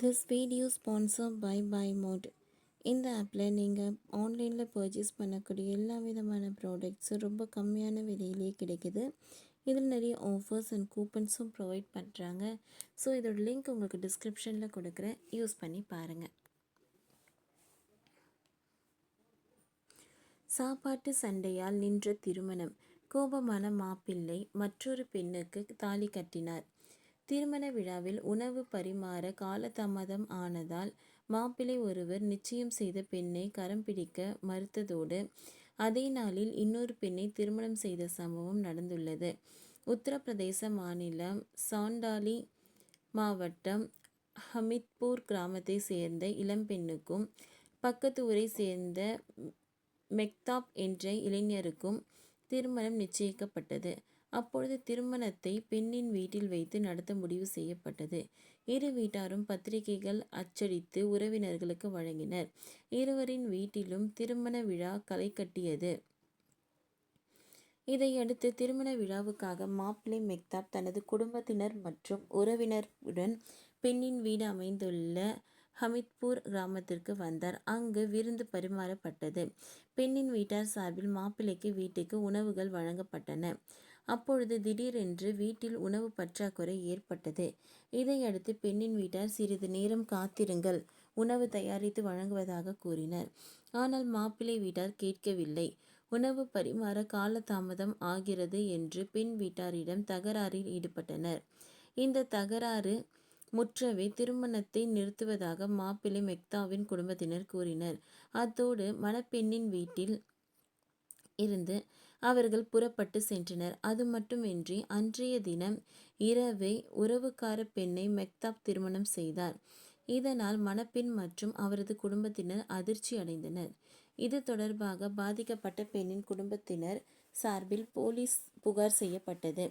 This video sponsor by by mode இந்த ஆப்பில் நீங்கள் ஆன்லைனில் பர்ச்சேஸ் பண்ணக்கூடிய எல்லா விதமான ப்ராடக்ட்ஸும் ரொம்ப கம்மியான விலையிலேயே கிடைக்குது. இதில் நிறைய ஆஃபர்ஸ் அண்ட் கூப்பன்ஸும் ப்ரொவைட் பண்ணுறாங்க ஸோ இதோட லிங்க் உங்களுக்கு டிஸ்கிரிப்ஷனில் கொடுக்குறேன். யூஸ் பண்ணி பாருங்கள் சாப்பாட்டு சண்டையால் நின்ற திருமணம். கோபமான மாப்பிள்ளை மற்றொரு பெண்ணுக்கு தாலி கட்டினார். திருமண விழாவில் உணவு பரிமாற காலதாமதம் ஆனதால் மாப்பிள்ளை ஒருவர் நிச்சயம் செய்த பெண்ணை கரம் பிடிக்க மறுத்ததோடு அதே நாளில் இன்னொரு பெண்ணை திருமணம் செய்த சம்பவம் நடந்துள்ளது. உத்தரப்பிரதேச மாநிலம் சாண்டாலி மாவட்டம் ஹமித்பூர் கிராமத்தை சேர்ந்த இளம்பெண்ணுக்கும் பக்கத்து ஊரை சேர்ந்த மெக்தாப் என்ற இளைஞருக்கும் திருமணம் நிச்சயிக்கப்பட்டது. அப்பொழுது திருமணத்தை பெண்ணின் வீட்டில் வைத்து நடத்த முடிவு செய்யப்பட்டது. இரு வீட்டாரும் பத்திரிகைகள் அச்சடித்து உறவினர்களுக்கு வழங்கினர். இருவரின் வீட்டிலும் திருமண விழா களை கட்டியது. இதையடுத்து திருமண விழாவுக்காக மாப்பிள்ளை மெக்தாப் தனது குடும்பத்தினர் மற்றும் உறவினருடன் பெண்ணின் வீடு அமைந்துள்ள ஹமித்பூர் கிராமத்திற்கு வந்தார். அங்கு விருந்து பரிமாறப்பட்டது. பெண்ணின் வீட்டார் சார்பில் மாப்பிள்ளைக்கு வீட்டுக்கு உணவுகள் வழங்கப்பட்டன. அப்பொழுது திடீரென்று வீட்டில் உணவு பற்றாக்குறை ஏற்பட்டது. இதையடுத்து பெண்ணின் வீட்டார் சிறிது நேரம் காத்திருங்கள் உணவு தயாரித்து வழங்குவதாக கூறினர். ஆனால் மாப்பிள்ளை வீட்டார் கேட்கவில்லை. உணவு பரிமாற காலதாமதம் ஆகிறது என்று பெண் வீட்டாரிடம் தகராறில் ஈடுபட்டனர். இந்த தகராறு முற்றவே திருமணத்தை நிறுத்துவதாக மாப்பிள்ளை மெக்தாவின் குடும்பத்தினர் கூறினர். அத்தோடு மணப்பெண்ணின் வீட்டில் இருந்து அவர்கள் புறப்பட்டு சென்றனர். அது மட்டுமின்றி அன்றைய தினம் இரவே உறவுக்கார பெண்ணை மெக்தாப் திருமணம் செய்தார். இதனால் மணப்பெண் மற்றும் அவரது குடும்பத்தினர் அதிர்ச்சி அடைந்தனர். இது தொடர்பாக பாதிக்கப்பட்ட பெண்ணின் குடும்பத்தினர் சார்பில் போலீஸ் புகார் செய்யப்பட்டது.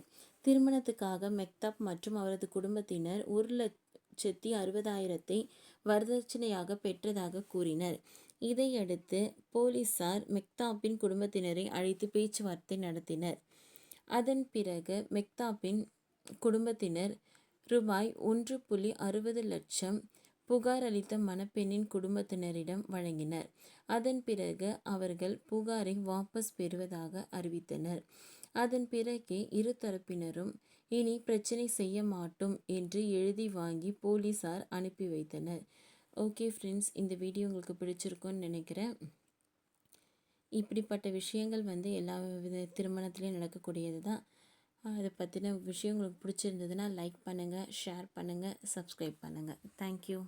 திருமணத்துக்காக மெக்தாப் மற்றும் அவரது குடும்பத்தினர் ஒரு லட்சத்தி அறுபதாயிரத்தை வரதட்சணையாக பெற்றதாக கூறினர். இதையடுத்து போலீசார் மெக்தாப்பின் குடும்பத்தினரை அழைத்து பேச்சுவார்த்தை நடத்தினர். அதன் பிறகு மெக்தாப்பின் குடும்பத்தினர் ரூபாய் ஒன்று புள்ளி அறுபது லட்சம் புகார் அளித்த மணப்பெண்ணின் குடும்பத்தினரிடம் வழங்கினர். அதன் பிறகு அவர்கள் புகாரை வாபஸ் பெறுவதாக அறிவித்தனர். அதன் பிறகே இரு தரப்பினரும் இனி பிரச்சனை செய்ய மாட்டோம் என்று எழுதி வாங்கி போலீசார் அனுப்பி வைத்தனர். ஓகே ஃப்ரெண்ட்ஸ் இந்த வீடியோ உங்களுக்கு பிடிச்சிருக்கும்னு நினைக்கிறேன். இப்படிப்பட்ட விஷயங்கள் வந்து எல்லா வித திருமணத்துலேயும் நடக்கக்கூடியது தான் அதை பற்றின விஷயம் உங்களுக்கு பிடிச்சிருந்ததுன்னா லைக் பண்ணுங்கள் ஷேர் பண்ணுங்கள் சப்ஸ்கிரைப் பண்ணுங்கள் தேங்க்யூ